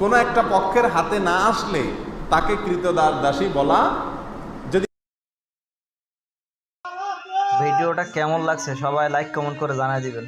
কোনো একটা পক্ষের হাতে না আসলে তাকে কৃতদার দাসী বলা যদি ভিডিওটা কেমন লাগছে সবাই লাইক কমেন্ট করে জানাই দিবেন।